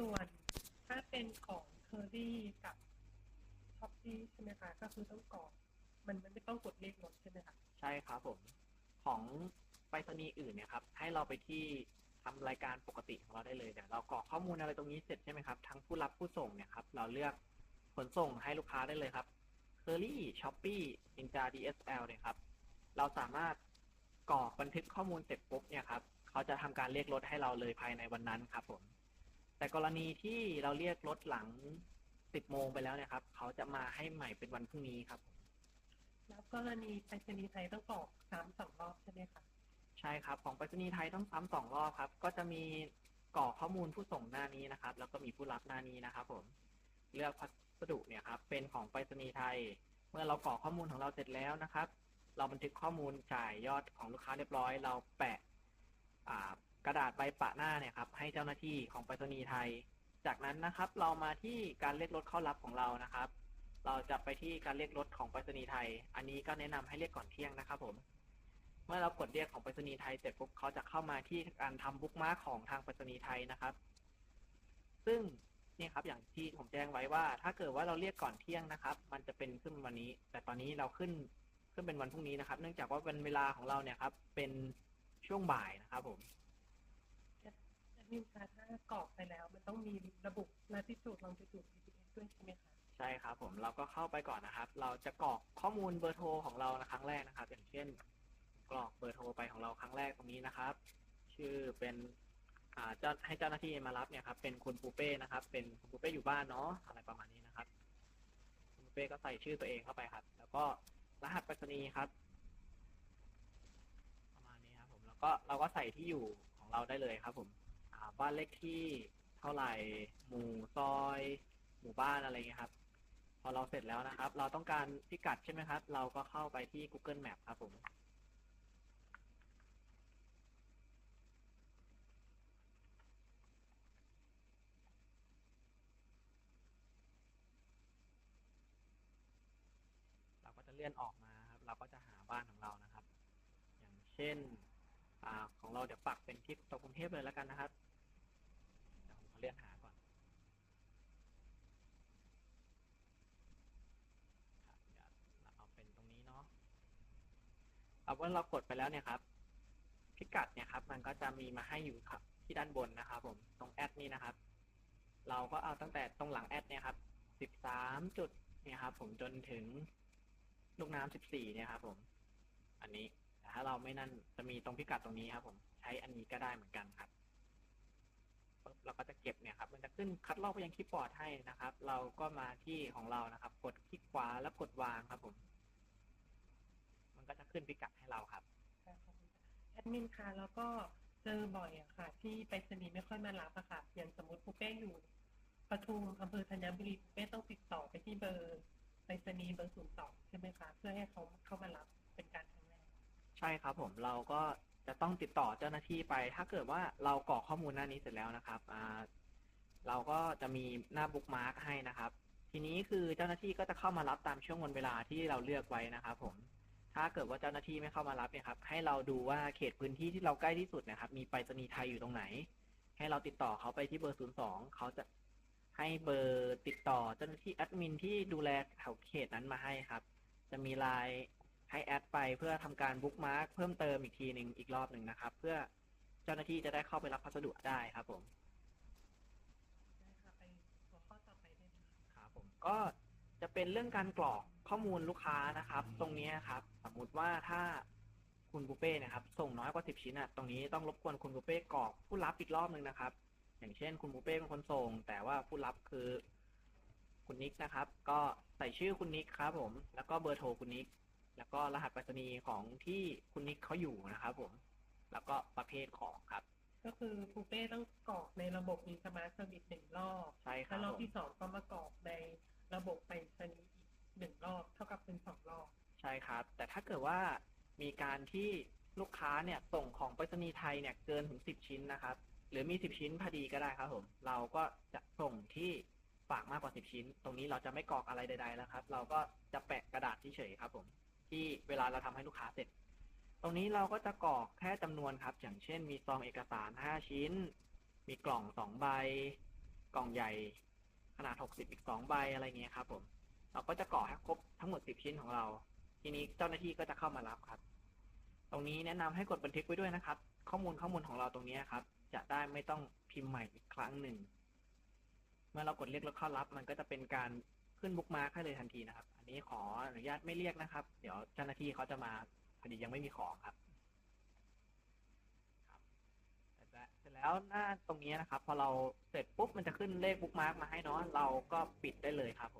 ส่วนถ้าเป็นของเคอรี่กับท็อปปี้ใช่ไหมคะ ก็คือต้องกรอกมันมันไม่ต้องกดเลขรถใช่ไหมคะใช่ครับผมของไปรษณีย์อื่นเนี่ยครับ ให้เราไปที่ทำรายการปกติของเราได้เลยเนี่ยเรากรอกข้อมูลอะไรตรงนี้เสร็จใช่ไหมครับ ทั้งผู้รับผู้ส่งเนี่ยครับ เราเลือกขนส่งให้ลูกค้าได้เลยครับ c u r r y Shopee Ninja DSL เนี่ยครับ เราสามารถกรอกบันทึกข้อมูลเสร็จปุ๊บเนี่ยครับ เขาจะทำการเรียกรถให้เราเลยภายในวันนั้นครับผม แต่กรณีที่เราเรียกรถหลัง10โมงไปแล้วเนี่ยครับ เขาจะมาให้ใหม่เป็นวันพรุ่งนี้ครับ แล้วกรณีไปรษณีย์ไทยต้องกรอกซ้ำสองรอบใช่ไหมคะใช่ครับ ของไปรษณีย์ไทยต้องซ้ำสองรอบครับ ก็จะมีกรอกข้อมูลผู้ส่งหน้านี้นะครับ แล้วก็มีผู้รับหน้านี้นะครับ ผม เลือกพัสดุเนี่ยครับ เป็นของไปรษณีย์ไทย เมื่อเรากรอกข้อมูลของเราเสร็จแล้วนะครับ เราบันทึกข้อมูลจ่ายยอดของลูกค้าเรียบร้อย เราแปะอ่า กระดาษใบปะหน้าเนี่ยครับให้เจ้าหน้าที่ของไปรษณีย์ไทย จากนั้นนะครับเรามาที่การเรียกรถเข้ารับของเรานะครับ เราจะไปที่การเรียกรถของไปรษณีย์ไทย อันนี้ก็แนะนำให้เรียกก่อนเที่ยงนะครับ ผม เมื่อเรากดเรียกของไปรษณีย์ไทยเสร็จปุ๊บเขาจะเข้ามาที่การทำบุ๊กมาร์คของทางไปรษณีย์ไทยนะครับ ซึ่งนี่ครับอย่างที่ผมแจ้งไว้ว่า ถ้าเกิดว่าเราเรียกก่อนเที่ยงนะครับ มันจะเป็นขึ้นวันนี้ แต่ตอนนี้เราขึ้นขึ้นเป็นวันพรุ่งนี้นะครับ เนื่องจากว่าเป็นเวลาของเราเนี่ยครับ เป็นช่วงบ่ายนะครับผม มินคะถ้ากรอกไปแล้ว มันต้องมีระบุ latitude longitude GPS ด้วยใช่ไหมคะใช่ครับผมเราก็เข้าไปก่อนนะครับ เราจะกรอกข้อมูลเบอร์โทรของเรานะครั้งแรกนะครับ อย่างเช่น กรอกเบอร์โทรไปของเราครั้งแรกตรงนี้นะครับ ชื่อเป็นอ่าเจ้าให้เจ้าหน้าที่มารับเนี่ยครับเป็นคุณปูเป้นะครับ เป็นคุณปูเป้อยู่บ้านเนาะอะไรประมาณนี้นะครับคุณปูเป้ก็ใส่ชื่อตัวเองเข้าไปครับ แล้วก็รหัสไปรษณีย์ครับ ประมาณนี้ครับผมแล้วก็เราก็ใส่ที่อยู่ของเราได้เลยครับผม บ้านเลขที่เท่าไหร่ หมู่ซอย หมู่บ้านอะไรเงี้ยครับ พอเราเสร็จแล้วนะครับ เราต้องการพิกัดใช่ไหมครับ เราก็เข้าไปที่ Google Map ครับผมเราก็จะเลื่อนออกมาครับ เราก็จะหาบ้านของเรานะครับ อย่างเช่นอของเราเดี๋ยวปักเป็นที่ตรงกรุงเทพเลยแล้วกันนะครับ เดี๋ยวผมขอเลื่อนหาก่อนเดี๋ยวเราเอาเป็นตรงนี้เนาะเอาว่าเรากดไปแล้วเนี่ยครับ พิกัดเนี่ยครับ มันก็จะมีมาให้อยู่ครับ ที่ด้านบนนะครับผมตรงแอดนี่นะครับ เราก็เอาตั้งแต่ตรงหลังแอดเนี่ยครับสิบสามจุดเนี่ยครับ ผมจนถึงลูกน้ำสิบสี่เนี่ยครับผม อันนี้แต่ถ้าเราไม่นั่นจะมีตรงพิกัดตรงนี้ครับ ผมใช้อันนี้ก็ได้เหมือนกันครับ เราก็จะเก็บเนี่ยครับ มันจะขึ้นคัดลอกไปยังคีย์บอร์ดให้นะครับ เราก็มาที่ของเรานะครับ กดคลิกขวาแล้วกดวางครับผม มันก็จะขึ้นพิกัดให้เราครับค่ะขอบคุณค่ะแอดมินคะแล้วก็เจอบ่อยอะค่ะ ที่ไปรษณีย์ไม่ค่อยมารับอะค่ะ อย่างสมมติปูเป้อยู่ปทุมอำเภอธัญบุรีปูเป้ต้องติดต่อไปที่เบอร์ไปรษณีย์เบอร์ศูนย์สองใช่ไหมคะ เพื่อให้เขาเข้ามารับเป็นการครั้งแรก ใช่ครับผม เราก็ จะต้องติดต่อเจ้าหน้าที่ไป ถ้าเกิดว่าเรากรอกข้อมูลหน้านี้เสร็จแล้วนะครับอ่าเราก็จะมีหน้าบุ๊กมาร์กให้นะครับ ทีนี้คือเจ้าหน้าที่ก็จะเข้ามารับตามช่วงวันเวลาที่เราเลือกไว้นะครับ ผม ถ้าเกิดว่าเจ้าหน้าที่ไม่เข้ามารับเนี่ยครับ ให้เราดูว่าเขตพื้นที่ที่เราใกล้ที่สุดนะครับ มีไปรษณีย์ไทยอยู่ตรงไหน ให้เราติดต่อเขาไปที่เบอร์ 02 เขาจะให้เบอร์ติดต่อเจ้าหน้าที่แอดมินที่ดูแลแถวเขตนั้นมาให้ครับ จะมีไลน์ ให้แอดไปเพื่อทำการบุ๊กมาร์กเพิ่มเติมอีกทีหนึ่งอีกรอบหนึ่งนะครับ เพื่อเจ้าหน้าที่จะได้เข้าไปรับพัสดุได้ครับผมได้ค่ะไปหัวข้อต่อไปได้ไหมคะครับผมก็จะเป็นเรื่องการกรอกข้อมูลลูกค้านะครับ ตรงนี้ครับ สมมุติว่าถ้าคุณบุฟเป้นะครับ ส่งน้อยกว่าสิบชิ้นอะตรงนี้ต้องรบกวนคุณบุฟเป้กรอกผู้รับอีกรอบหนึ่งนะครับ อย่างเช่น คุณบุฟเป้เป็นคนส่ง แต่ว่าผู้รับคือ คุณนิกนะครับ ก็ใส่ชื่อคุณนิกครับผม แล้วก็เบอร์โทรคุณนิก แล้วก็รหัสไปรษณีย์ของที่คุณนิกเขาอยู่นะครับผม แล้วก็ประเภทของครับ ก็คือปูเป้ต้องกรอกในระบบมีสมาร์ทเซอร์วิสหนึ่งรอบใช่ครัแล้บวรอบผมที่สองก็มากรอกในระบบไปรษณีย์อีกหนึ่งรอบ เท่ากับเป็นสองรอบ ใช่ครับ แต่ถ้าเกิดว่ามีการที่ลูกค้าเนี่ยส่งของไปรษณีย์ไทยเนี่ยเกินถึงสิบชิ้นนะครับ หรือมีสิบชิ้นพอดีก็ได้ครับผมเราก็จะส่งที่ฝากมากกว่าสิบชิ้น ตรงนี้เราจะไม่กรอกอะไรใดๆแล้วครับ เราก็จะแปะกระดาษที่เฉยๆครับผม ที่เวลาเราทำให้ลูกค้าเสร็จ ตรงนี้เราก็จะกรอกแค่จำนวนครับ อย่างเช่น มีซองเอกสารห้าชิ้น มีกล่องสองใบ กล่องใหญ่ขนาด 60 อีก 2 ใบอะไรเงี้ยครับผม เราก็จะกรอกให้ครบทั้งหมด 10 ชิ้นของเรา ทีนี้เจ้าหน้าที่ก็จะเข้ามารับครับ ตรงนี้แนะนำให้กดบันทึกไว้ด้วยนะครับ ข้อมูลข้อมูลของเราตรงนี้ครับ จะได้ไม่ต้องพิมพ์ใหม่อีกครั้งหนึ่ง เมื่อเรากดเรียกแล้วเข้ารับ มันก็จะเป็นการ ขึ้นบุ๊กมาร์คให้เลยทันทีนะครับ อันนี้ขออนุญาตไม่เรียกนะครับ เดี๋ยวเจ้าหน้าที่เขาจะมาพอดียังไม่มีของครับครับเสร็จแล้วเสร็จแล้วหน้าตรงนี้นะครับ พอเราเสร็จปุ๊บมันจะขึ้นเลขบุ๊กมาร์กมาให้เนาะเราก็ปิดได้เลยครับผม